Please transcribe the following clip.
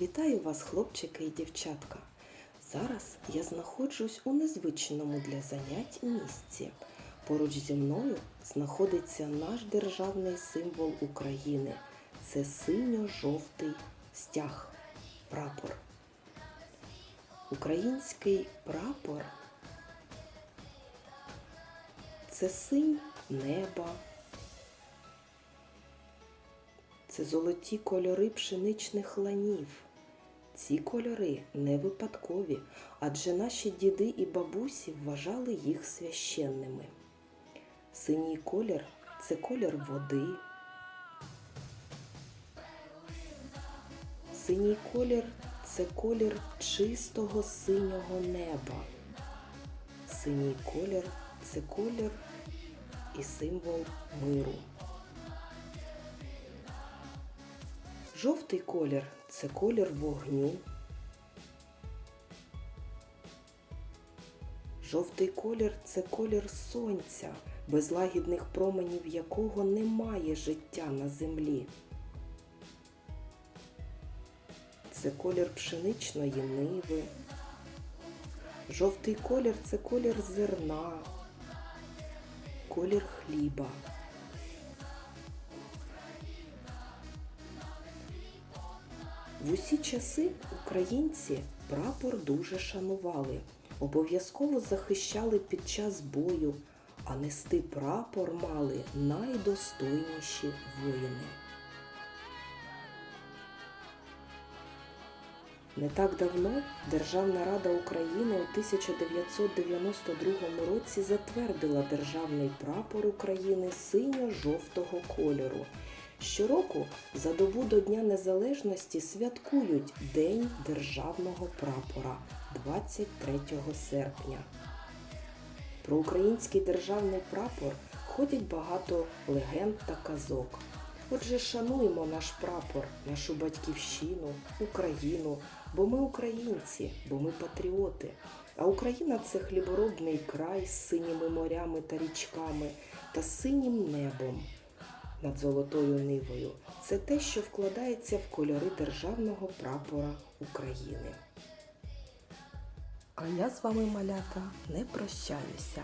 Вітаю вас, хлопчики і дівчатка. Зараз я знаходжусь у незвичному для занять місці. Поруч зі мною знаходиться наш державний символ України. Це синьо-жовтий стяг, прапор. Український прапор це синь неба, це золоті кольори пшеничних ланів. Ці кольори не випадкові, адже наші діди і бабусі вважали їх священними. Синій колір це колір води. Синій колір це колір чистого синього неба. Синій колір це колір і символ миру. Жовтий колір це колір вогню. Жовтий колір це колір сонця, без лагідних променів якого немає життя на землі. Це колір пшеничної ниви. Жовтий колір це колір зерна, колір хліба. В усі часи українці прапор дуже шанували, обов'язково захищали під час бою, а нести прапор мали найдостойніші воїни. Не так давно Державна Рада України у 1992 році затвердила державний прапор України синьо-жовтого кольору. Щороку за добу до Дня Незалежності святкують День державного прапора 23 серпня. Про український державний прапор ходять багато легенд та казок. Отже, шануємо наш прапор, нашу батьківщину, Україну, бо ми українці, бо ми патріоти. А Україна це хліборобний край з синіми морями та річками та синім небом над золотою нивою. Це те, що вкладається в кольори державного прапора України. А я з вами, малята, не прощаюся.